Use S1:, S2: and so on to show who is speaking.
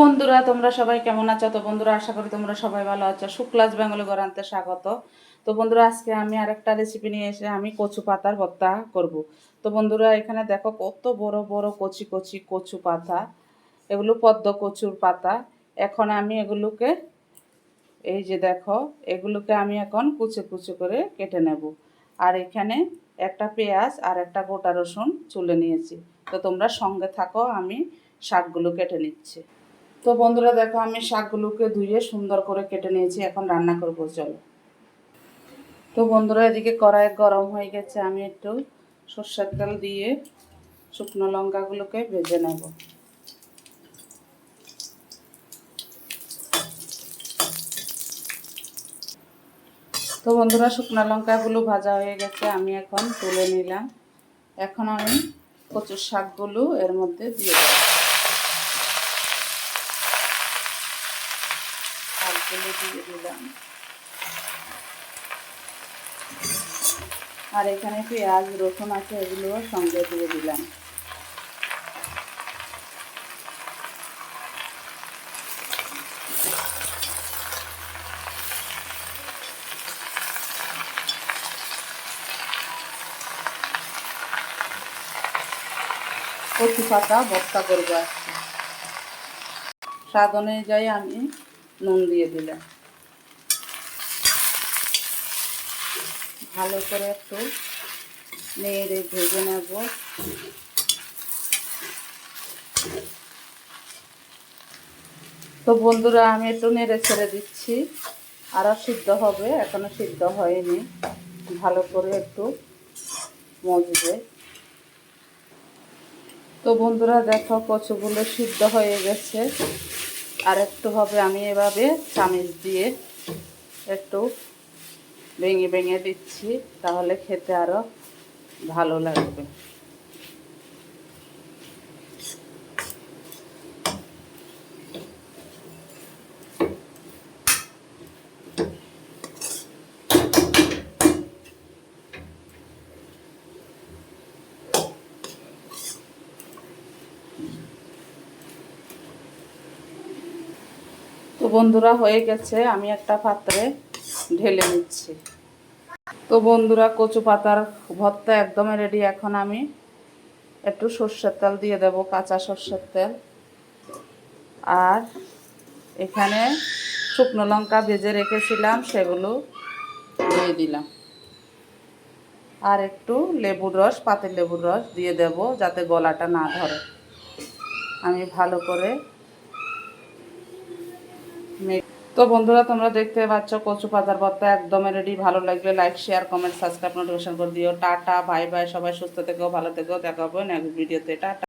S1: বন্ধুরা, তোমরা সবাই কেমন আছো? তো বন্ধুরা, আশা করি তোমরা সবাই ভালো আছো। শুক্লাস বেঙ্গলি গরান্তে স্বাগত। তো বন্ধুরা, আজকে আমি আরেকটা রেসিপি নিয়ে এসে আমি কচু পাতার ভর্তা করব। তো বন্ধুরা, এখানে দেখো কত বড় বড় কচি কচি কচু পাতা। এগুলো পদ্ম কচুর পাতা। এখন আমি এগুলোকে, এই যে দেখো, এগুলোকে আমি এখন কুচে কুচে করে কেটে নেব। আর এখানে একটা পেঁয়াজ আর একটা গোটা রসুন চুলে নিয়েছি। তো তোমরা সঙ্গে থাকো, আমি শাকগুলো কেটে নিচ্ছি। তো বন্ধুরা দেখো, আমি শাকগুলোকে ধুয়ে সুন্দর করে কেটে নিয়েছি, এখন রান্না করব, চলো। তো বন্ধুরা, এদিকে কড়াই গরম হয়ে গেছে, আমি একটু সর্ষের তেল দিয়ে শুকনো লঙ্কাগুলোকে ভেজে নেব। তো বন্ধুরা, শুকনো লঙ্কাগুলো ভাজা হয়ে গেছে, আমি এখন তুলে নিলাম। এখন আমি কচুর শাকগুলো এর মধ্যে দিয়ে দেবো। শাকগুলো দিয়ে দিলাম আর এখানে পেঁয়াজ, রসুন আছে, এগুলোও সঙ্গে দিয়ে দিলাম। পাতা ভর্তা করব স্বাদ অনুযায়ী আমি নুন দিয়ে দিলাম ভালো করে একটু নেড়ে ভেজে নেব। তো বন্ধুরা, আমি একটু নেড়ে ছেড়ে দিচ্ছি। আরও সিদ্ধ হবে, এখনও সিদ্ধ হয়নি। ভালো করে একটু মজবে। তো বন্ধুরা, দেখো কচুগুলো সিদ্ধ হয়ে গেছে। আর হবে আমি এভাবে চামিচ দিয়ে একটু ভেঙে ভেঙে দিচ্ছি, তাহলে খেতে আরও ভালো লাগবে। তো বন্ধুরা হয়ে গেছে, আমি একটা পাত্রে ঢেলে নিচ্ছি। তো বন্ধুরা কচু পাতার ভর্তা একদমই রেডি এখন আমি একটু সর্ষের তেল দিয়ে দেব, কাঁচা সর্ষের তেল। আর এখানে শুকনো লঙ্কা ভেজে রেখেছিলাম, সেগুলো দিয়ে দিলাম। আর একটু লেবুর রস পাতের লেবুর রস দিয়ে দেব, যাতে গলাটা না ধরে। আমি ভালো করে তো বন্ধুরা, তোমরা দেখতে পাচ্ছ কচু পাতার ভর্তা একদম রেডি ভালো লাগলে like share comment subscribe notification করে দিও। টাটা ভাই ভাই সবাই সুস্থ থেকেও ভালো থেকেও দেখা হবে নেক্সট ভিডিওতে টাটা।